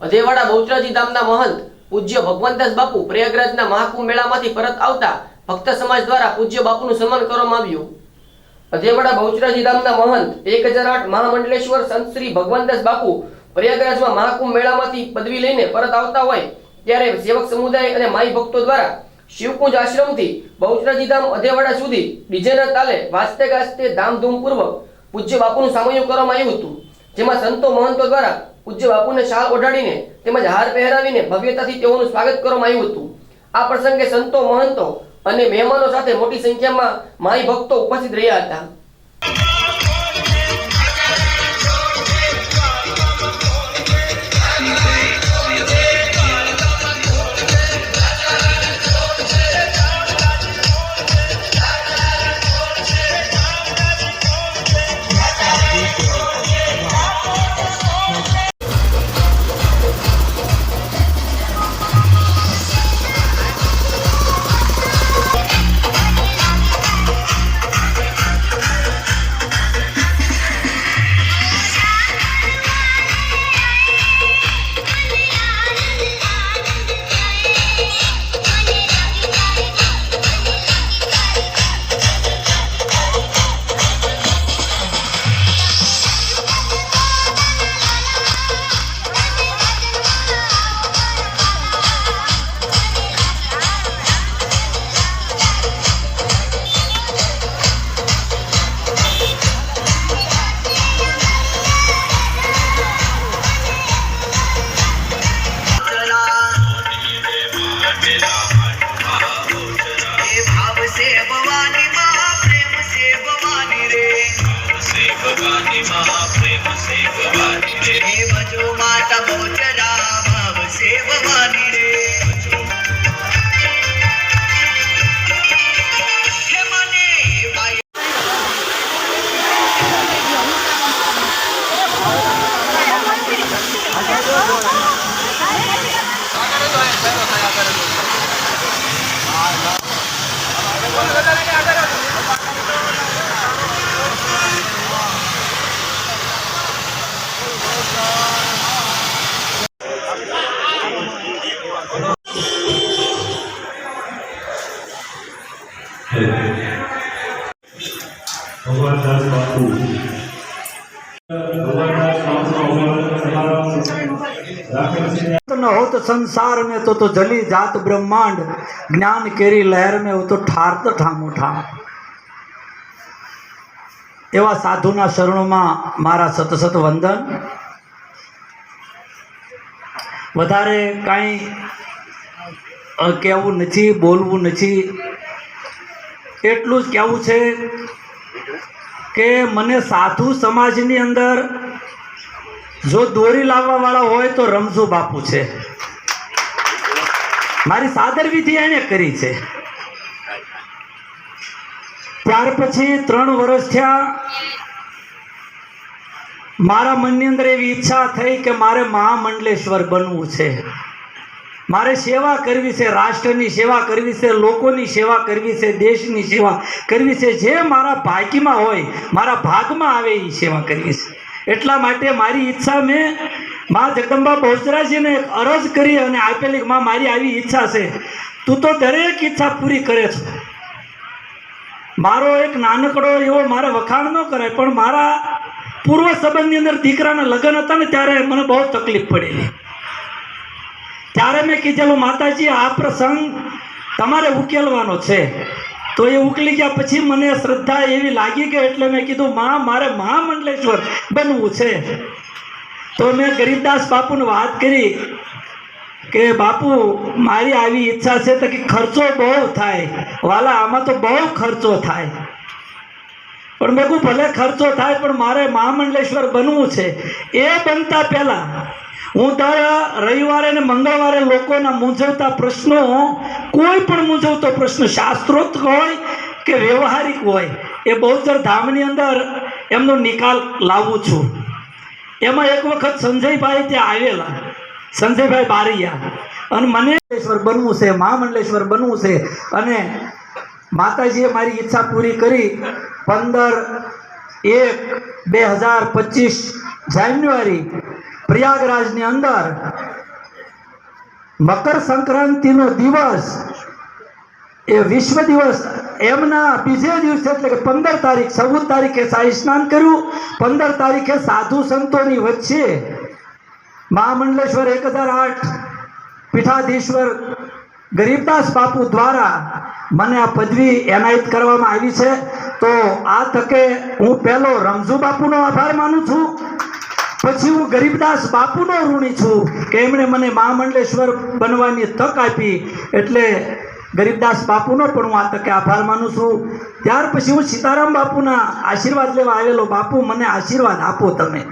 અધેવાડા બહુચરાજી ધામના મહંત પૂજ્ય ભગવંતદાસ બાપુ પ્રયાગરાજના મહાકુંભ મેળામાંથી પરત આવતા ભક્ત સમાજ દ્વારા પૂજ્ય બાપુનું સન્માન કરવામાં આવ્યું. અધેવાડા બહુચરાજી ધામના મહંત એક હજાર આઠ મહામંડલેશ્વર સંત શ્રી ભગવંતદાસ બાપુ પ્રયાગરાજમાં મહાકુંભ મેળામાંથી પદવી લઈને પરત આવતા હોય ત્યારે સેવક સમુદાય અને માઈ ભક્તો દ્વારા શિવકુંજ આશ્રમથી બહુચરાજી ધામ અધેવાડા સુધી ડીજેના તાલે વાજતે ગાજતે ધામધૂમપૂર્વક પૂજ્ય બાપુનું સામયું કરવામાં આવ્યું હતું. જેમાં સંતો મહંતો દ્વારા પૂજ્ય બાપુને શાલ ઓઢાડીને તેમજ હાર પહેરાવીને ભવ્યતાથી તેઓનું સ્વાગત કરવામાં આવ્યું હતું. આ પ્રસંગે સંતો, મહંતો અને મહેમાનો સાથે મોટી સંખ્યામાં માઈ ભક્તો ઉપસ્થિત રહ્યા હતા. ભવાની માં પ્રેમ સે ભવાની માં સે ભવાની રે. ભજો માતા ભગવાનદાસ બાપુ ભગવાનદાસ બાપુનો અમારા તમારા રાખેલ છે न हो तो संसार में तो तो जली जात ब्रह्मांड ज्ञान केरी लहर में हो તો ઠાર તો ઠામો ઠામ એવા સાધુના શરણોમાં મારા સતસત વંદન વધારે કાંઈ અ, કહેવું નથી બોલવું નથી એટલું જ કહેવું છે કે મને સાધુ સમાજની અંદર જો દોરી લાવવાવાળા હોય તો રમઝુ બાપુ છે. મારી સાદર વિધિ એને કરી છે. ત્યાર પછી ત્રણ વર્ષ થયા મારા મનની અંદર એવી ઈચ્છા થઈ કે મારે મહામંડલેશ્વર બનવું છે. મારે સેવા કરવી છે, રાષ્ટ્રની સેવા કરવી છે, લોકોની સેવા કરવી છે, દેશની સેવા કરવી છે. જે મારા ભાગીમાં હોય, મારા ભાગમાં આવે એ સેવા કરવી છે. એટલા માટે મારી ઈચ્છા મેં મા જગદંબા બહુચરાજીને અરજ કરી અને આપેલી માં, મારી આવી ઈચ્છા છે. તું તો દરેક ઈચ્છા પૂરી કરે છે. મારો એક નાનકડો એવો મારે વખાણ ન કરાય, પણ મારા પૂર્વ સંબંધની અંદર દીકરાના લગ્ન હતા ને ત્યારે મને બહુ તકલીફ પડેલી. ત્યારે મેં કીધેલું, માતાજી, આ પ્રસંગ તમારે ઉકેલવાનો છે. તો એ ઉકલી ગયા પછી મને શ્રદ્ધા એવી લાગી કે એટલે મેં કીધું, માં, મારે મહામંડલેશ્વર બનવું છે. તો મેં ગરીબદાસ બાપુને વાત કરી કે, બાપુ, મારી આવી ઈચ્છા છે તો કે ખર્ચો બહુ થાય. વાલા, આમાં તો બહુ ખર્ચો થાય. પણ મેં કહું ભલે ખર્ચો થાય, પણ મારે મહામંડલેશ્વર બનવું છે. એ બનતા પહેલાં હું તારા રવિવારે અને મંગળવારે લોકોના મૂંઝવતા પ્રશ્નો, કોઈ પણ મૂંઝવતો પ્રશ્ન શાસ્ત્રોક્ત હોય કે વ્યવહારિક હોય, એ બૌદ્ધર ધામની અંદર એમનો નિકાલ લાવું છું. એમાં એક વખત સંજયભાઈ ત્યાં આવેલા. સંજયભાઈ બારિયા. અને મને મંડલેશ્વર બનવું છે, મહામંડલેશ્વર બનવું છે. અને માતાજીએ મારી ઈચ્છા પૂરી કરી પંદર એક બે હજાર પચીસ જાન્યુઆરી પ્રયાગરાજની અંદર મકર સંક્રાંતિનો દિવસ એ વિશ્વ દિવસ. એમના બીજે દિવસે એટલે કે પંદર તારીખ, ચૌદ તારીખે શાહી સ્નાન કર્યું. પંદર તારીખે સાધુ સંતોની વચ્ચે મહામંડલેશ્વર એક હજાર આઠ પીઠાધીશ્વર ગરીબદાસ બાપુ દ્વારા મને આ પદવી એનાયત કરવામાં આવી છે. તો આ તકે હું પહેલો રમઝુ બાપુનો આભાર માનું છું. પછી હું ગરીબદાસ બાપુનો ઋણી છું કે એમણે મને મહામંડલેશ્વર બનવાની તક આપી. એટલે ગરીબદાસ બાપુનો પણ હું આ તકે આભાર માનું છું. ત્યાર પછી હું સીતારામ બાપુના આશીર્વાદ લેવા આવેલો. બાપુ, મને આશીર્વાદ આપો તમે.